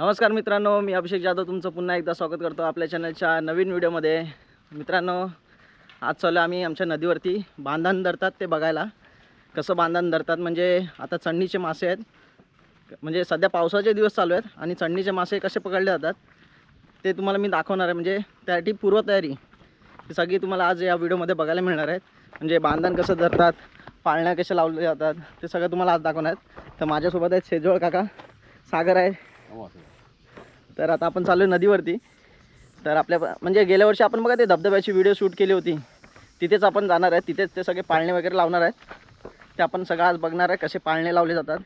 नमस्कार मित्रांनो मी अभिषेक जाधव तुमचं पुन्हा एकदा स्वागत करतो आपल्या चॅनलच्या नवीन व्हिडिओमध्ये. मित्रांनो आज चालू आम्ही आमच्या नदीवरती बांधण धरतात ते बघायला. कसं बांधण धरतात म्हणजे आता चढणीचे मासे आहेत. म्हणजे सध्या पावसाचे दिवस चालू आहेत आणि चढणीचे मासे कसे पकडले जातात ते तुम्हाला मी दाखवणार आहे. म्हणजे त्यासाठी पूर्वतयारी. ही सगळी तुम्हाला आज या व्हिडिओमध्ये बघायला मिळणार आहेत. म्हणजे बांधण कसं धरतात पाळण्या कशा लावले जातात ते सगळं तुम्हाला आज दाखवणार आहेत. तर माझ्यासोबत आहेत शेजवळ काका. सागर आहे. तर आता आपण चाललो आहे नदीवरती. तर आपल्या म्हणजे गेल्या वर्षी आपण बघा ते धबधब्याची व्हिडिओ शूट केली होती. तिथेच आपण जाणार आहे. तिथेच ते सगळे पाळणे वगैरे लावणार आहेत. ते आपण सगळं आज बघणार आहे कसे पाळणे लावले जातात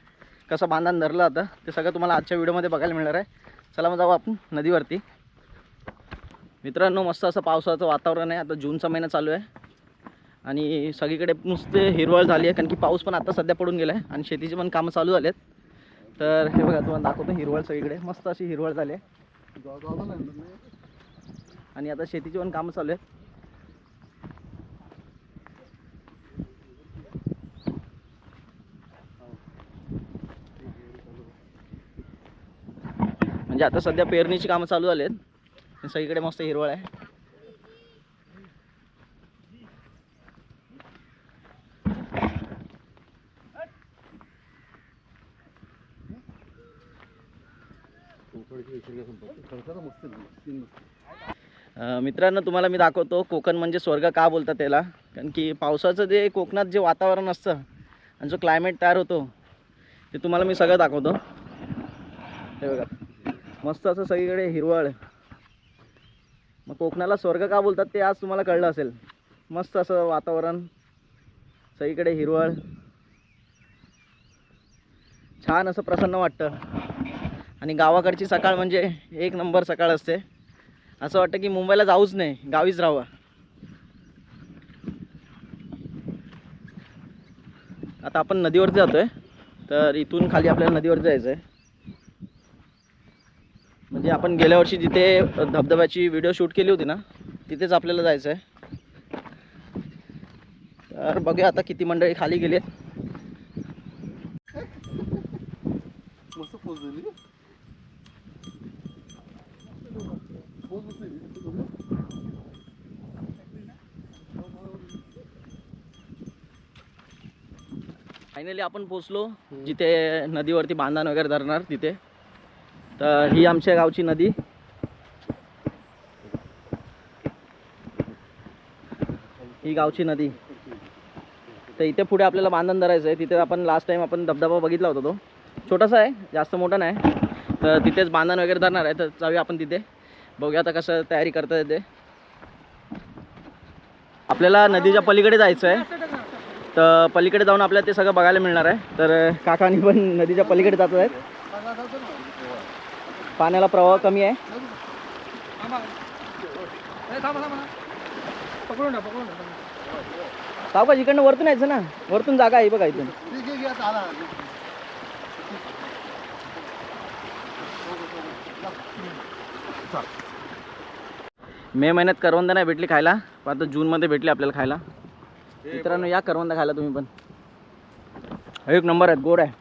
कसं बांधण धरलं जातं ते सगळं तुम्हाला आजच्या व्हिडिओमध्ये बघायला मिळणार आहे. चला मग जाऊ आपण नदीवरती. मित्रांनो मस्त असं पावसाचं वातावरण आहे. आता जूनचा महिना चालू आहे. आणि सगळीकडे नुसते हिरवळ झाली आहे. कारण की पाऊस पण आता सध्या पडून गेला आहे आणि शेतीची पण कामं चालू झाली आहेत तर हे बघा तुम्हाला दाखवतो हिरवळ सगळीकडे. मस्त अशी हिरवळ झाली आहे. आणि आता शेतीची पण कामं चालू आहेत. म्हणजे आता सध्या पेरणीची कामं चालू झाली आहेत सगळीकडे मस्त हिरवळ आहे अं, मित्रांनो तुम्हाला मी दाखवतो कोकण म्हणजे स्वर्ग का बोलतात त्याला? कारण की पावसाचं जे कोकणात जे वातावरण असतं आणि जो क्लायमेट तयार होतो ते तुम्हाला मी सगळं दाखवतो. हे बघा मस्त असं सगळीकडे हिरवळ. मग कोकणाला स्वर्ग का बोलतात ते आज तुम्हाला कळलं असेल. मस्त असं वातावरण सगळीकडे हिरवळ. छान असं प्रसन्न वाटतं. आणि गावाकडची सकाळ म्हणजे एक नंबर सकाळ असते. असं वाटतं की मुंबईला जाऊच नाही गावीच राहावं. आता आपण नदीवरती जातोय तर इथून खाली आपल्याला नदीवरती जायचं आहे म्हणजे आपण गेल्या वर्षी जिथे धबधब्याची व्हिडिओ शूट केली होती ना तिथेच आपल्याला जायचं आहे तर बघूया आता किती मंडळी खाली गेली आहेत फायनली आपण पोचलो जिथे नदीवरती बांधण वगैरे धरणार तिथे. तर ही आमच्या गावची नदी. ही गावची नदी. तर इथे पुढे आपल्याला बांधण धरायचं आहे. तिथे आपण लास्ट टाइम आपण धबधबा बघितला होता तो. छोटासा आहे जास्त मोठा नाही. तर तिथेच बांधण वगैरे धरणार आहे. तर जाऊया आपण तिथे. बघूया आता कसं तयारी करता येते. आपल्याला नदीच्या पलीकडे जायचं आहे. तर पलीकडे जाऊन आपल्याला ते सगळं बघायला मिळणार आहे. तर काकानी पण नदीच्या पलीकडे जात आहेत. पाण्याला प्रवाह कमी आहे. पकडून सावकाश इकडनं वरतून यायचं ना? वरतून जागा आहे बघा इथून. मे महिन्यात करवंद नाही भेटली खायला. पण आता जूनमध्ये भेटली आपल्याला खायला. मित्रांनो या करवंद खायला तुम्ही पण. एक नंबर आहेत गोड आहे.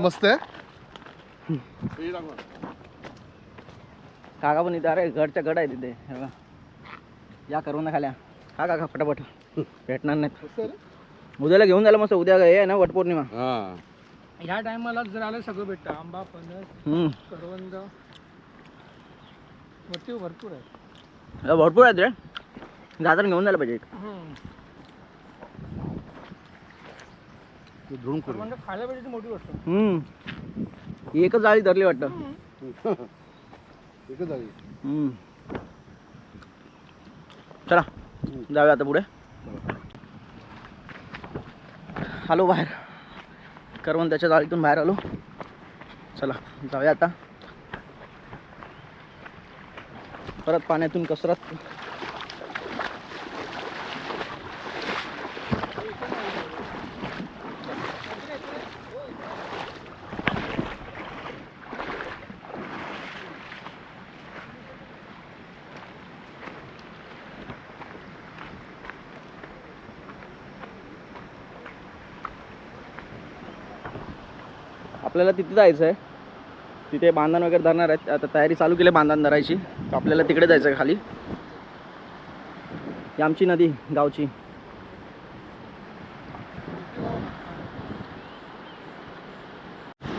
मस्त आहे. काका पण इथे अरे घरच्या घड आहे तिथे. हे. या करवंद खाल्या. हा काका फटाफट. भेटणार रे. उद्याला घेऊन जायला मस्त उद्या हे आहे ना वटपौर्णिमा. ह्या टायमाला जर आलं सगळं भेटतं. आंबा फणस. करवंद. भरपूर आहे भरपूर आहेत रे. जाताना घेऊन जायला पाहिजे एक. करू. करवंद खायला पाहिजे ती मोठी गोष्ट हम्म ही एकच जाळी धरली वाटतं एकच. हम्म. चला जाऊया आता पुढे आलो बाहेर करवंदाच्या जाळीतून बाहेर आलो चला जाऊया आता परत पाण्यातून कसरत आपल्याला तिथे जायचं आहे. तिथे बांधण वगैरे धरणार आहेत. आता तयारी चालू केली आहे बांधण धरायची. तर आपल्याला तिकडे जायचं आहे खाली. ही आमची नदी गावची.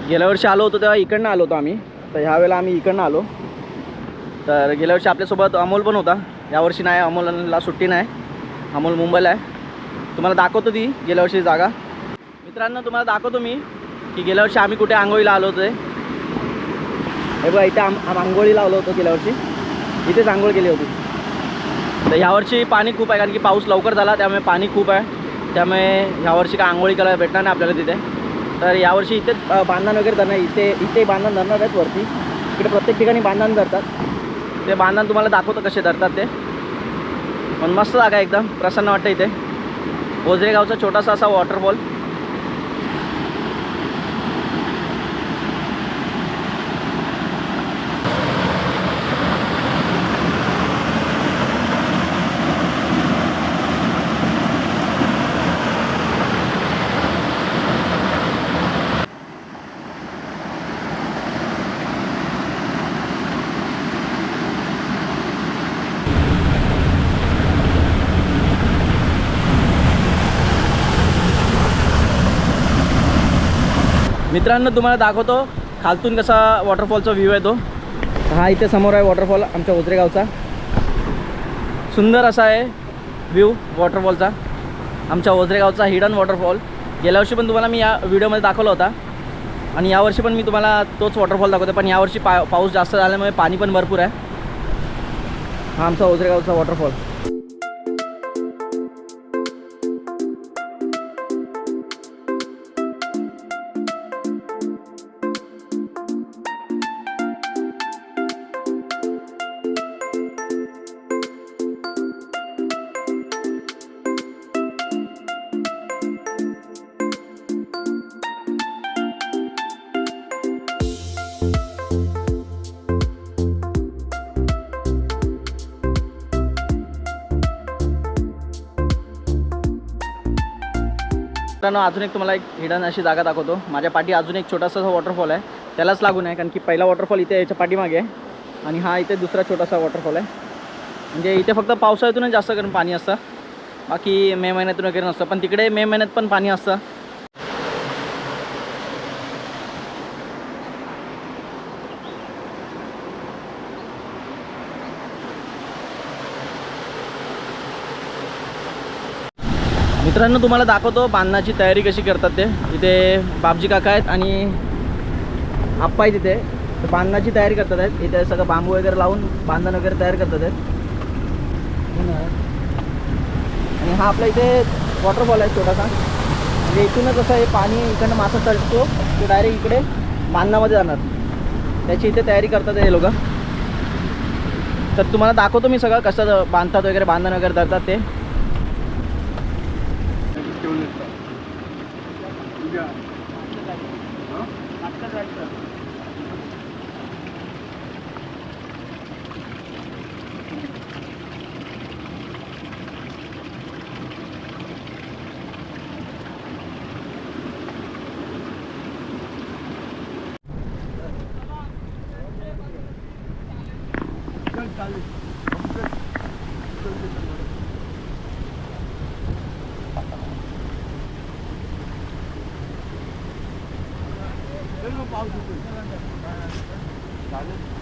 गेल्या वर्षी आलो होतो तेव्हा इकडनं आलो होतो आम्ही. तर ह्या वेळेला आम्ही इकडनं आलो. तर गेल्या वर्षी आपल्यासोबत अमोल पण होता. यावर्षी नाही अमोलला सुट्टी नाही. अमोल मुंबईला आहे. तुम्हाला दाखवतो ती गेल्या वर्षी जागा. मित्रांनो तुम्हाला दाखवतो मी. की गेल्या वर्षी आम्ही कुठे आंघोळीला आलो होतो हे बघा इथे आम आंघोळी लावलं होतं गेल्या वर्षी. इथेच आंघोळ केली होती. तर ह्यावर्षी पाणी खूप आहे कारण की पाऊस लवकर झाला त्यामुळे पाणी खूप आहे. त्यामुळे ह्यावर्षी काय आंघोळी करायला भेटणार नाही आपल्याला तिथे. तर यावर्षी इथेच बांधण वगैरे धरणार इथे इथे बांधण धरणार आहेत वरती. इकडे प्रत्येक ठिकाणी बांधण धरतात. ते बांधण तुम्हाला दाखवतं कसे धरतात ते. पण मस्त जागा आहे एकदम. प्रसन्न वाटतं इथे. ओझरेगावचा छोटासा असा वॉटरफॉल मित्रांनो तुम्हाला दाखवतो खालतून कसा वॉटरफॉलचा व्ह्यू आहे तो. हा इथे समोर आहे वॉटरफॉल आमच्या ओझरेगावचा सुंदर असा आहे व्ह्यू वॉटरफॉलचा आमच्या ओझरेगावचा हिडन वॉटरफॉल गेल्या वर्षी पण तुम्हाला मी या व्हिडिओमध्ये दाखवला होता. आणि यावर्षी पण मी तुम्हाला तोच वॉटरफॉल दाखवतो पण यावर्षी पा पाऊस जास्त झाल्यामुळे पाणी पण भरपूर आहे. हा आमचा ओझरेगावचा वॉटरफॉल मित्रांनो अजून एक तुम्हाला एक हिडन अशी जागा दाखवतो. माझ्या पाठी अजून एक छोटासा वॉटरफॉल आहे. त्यालाच लागून आहे कारण की पहिला वॉटरफॉल इथे याच्या पाठीमागे आहे. आणि हा इथे दुसरा छोटासा वॉटरफॉल आहे. म्हणजे इथे फक्त पावसाळ्यातूनच जास्त करून पाणी असतं. बाकी मे महिन्यातून वगैरे नसतं. पण तिकडे मे महिन्यात पण पाणी असतं. मित्रांनो तुम्हाला दाखवतो बांधण्याची तयारी कशी करतात ते. इथे बापजी काका आहेत आणि आप्पा आहेत इथे. तर बांधण्याची तयारी करतात आहेत. इथे सगळं बांबू वगैरे लावून बांधण वगैरे तयार करतात आहेत. आणि हा आपला इथे वॉटरफॉल आहे छोटासा. म्हणजे इथूनच असं हे पाणी इकडनं मासा चढतो ते डायरेक्ट इकडे बांधण्यामध्ये जाणार. त्याची इथे तयारी करतात हे लोक. तर तुम्हाला दाखवतो मी सगळं कसं बांधतात वगैरे बांधण वगैरे धरतात ते. Charlie.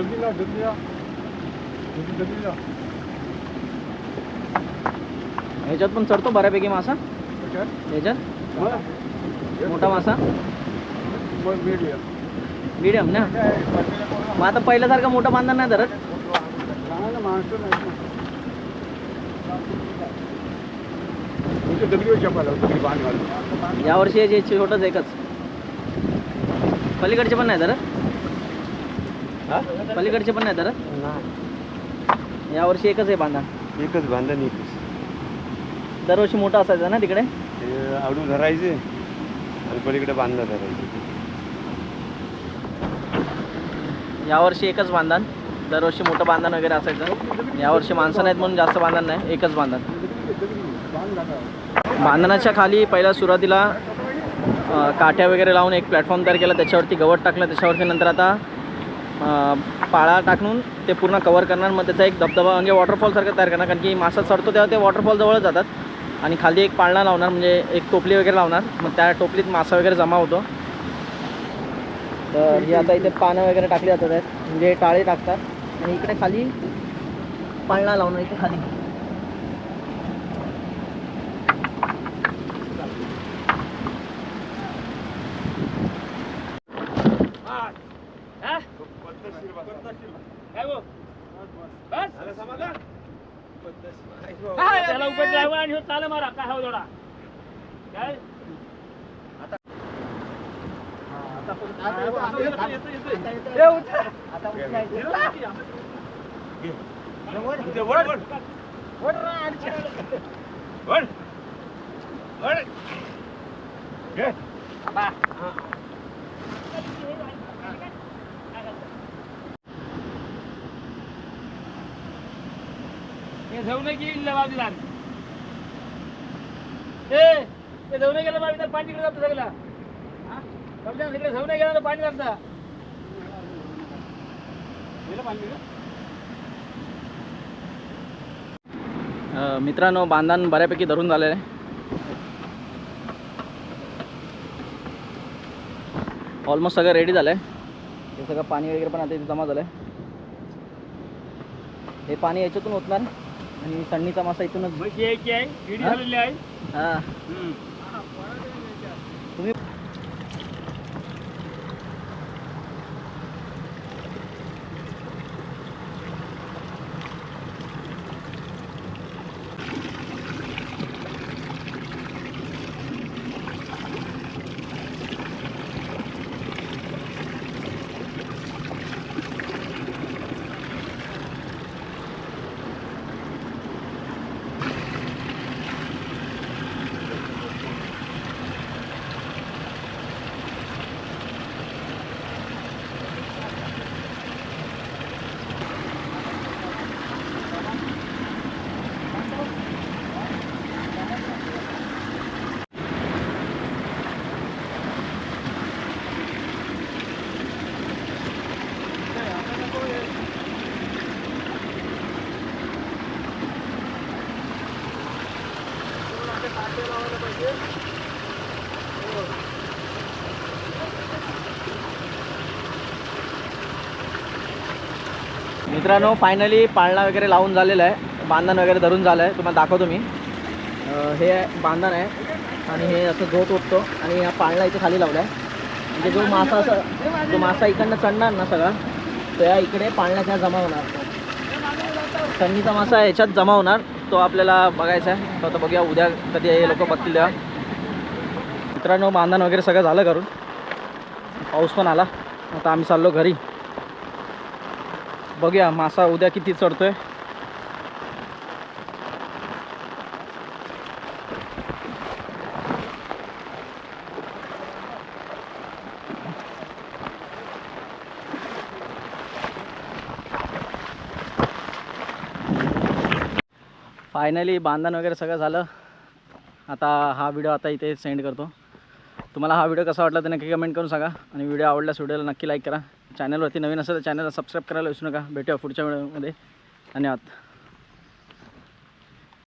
लाव डबली डबली लाव ह्याच्यात पण चढतो बऱ्यापैकी मासा? ह्याच्यात? मोठा? मासा? मीडियम मीडियम ना? मग आता पहिल्यासारखा मोठा बांधण नाही धरत? बांध यावर्षी जे छोटंच एकच. पलीकडचे पण नाही तर हा? पलीकडचे पण नाही तर? यावर्षी एकच आहे बांधा एकच बांधण एकच दरवर्षी मोठा असायचा ना तिकडे? ते आडू धरायचे आणि पलीकडे बांधणं धरायचे. यावर्षी एकच बांधण. दरवर्षी मोठं बांधण वगैरे असायचं. यावर्षी माणसं नाहीत म्हणून जास्त बांधण नाही. एकच बांधण. बांधणाच्या खाली पहिल्या सुरुवातीला अ, काठ्या वगैरे लावून एक प्लॅटफॉर्म तयार केला. त्याच्यावरती गवत टाकलं. त्याच्यावरती नंतर आता पाळा टाकून ते पूर्ण कवर करणार. मग त्याचा एक धबधबा म्हणजे वॉटरफॉलसारखं तयार करणार. कारण की मासा सरतो तेव्हा ते वॉटरफॉल जवळच जातात. आणि खाली एक पाळणा लावणार म्हणजे एक टोपली वगैरे लावणार. मग त्या टोपलीत मासा वगैरे जमा होतो. तर हे आता इथे पानं वगैरे टाकली जातात. म्हणजे टाळे टाकतात. आणि इकडे खाली पाळणा लावणार इथे खाली. आणि चाल मारा. काय हवं थोडा काय? हे जाऊ नये की बाजूला ए ते जाऊ नाही गेलं बाबी पाणी तिकडे जातो सगळं. हा? समजा तिकडे जाऊ नाही गेला तर पाणी जातं. मित्रांनो बांधण बऱ्यापैकी धरून झालेलं आहे. ऑलमोस्ट सगळं रेडी झालं आहे हे सगळं पाणी वगैरे पण आता इथे जमा झालं आहे हे पाणी याच्यातून ओतणार? आणि सण्णीचा मासा इथूनच आहे. हा? मित्रांनो फायनली पाळणा वगैरे लावून झालेला आहे. बांधण वगैरे धरून झालं आहे. तुम्हाला दाखवतो मी. हे बांधण आहे आणि हे असं झोत उठतो आणि हा पाळणा इथे खाली लावला आहे म्हणजे जो मासा असं जो मासा इकडनं चढणार ना सगळा तो या इकडे पाळण्याच्या जमा होणार. थंडीचा मासा याच्यात जमा होणार. तो आपल्याला बघायचा आहे. तो आता बघूया उद्या कधी हे लोक बघतील तेव्हा. मित्रांनो बांधण वगैरे सगळं झालं करून पाऊस पण आला. आता आम्ही चाललो घरी. बघूया मासा उद्या किती चढतोय. फायनली बांधण वगैरे सगळं झालं. आता हा व्हिडिओ आता इथे सेंड करतो. तुम्हाला हा व्हिडिओ कसा वाटला ते नक्की कमेंट करून सांगा. आणि व्हिडिओ आवडल्यास व्हिडिओला नक्की लाईक करा. चॅनलवरती नवीन असेल तर चॅनलला सबस्क्राईब करायला विसरू नका. भेटूया पुढच्या वेळेमध्ये धन्यवाद.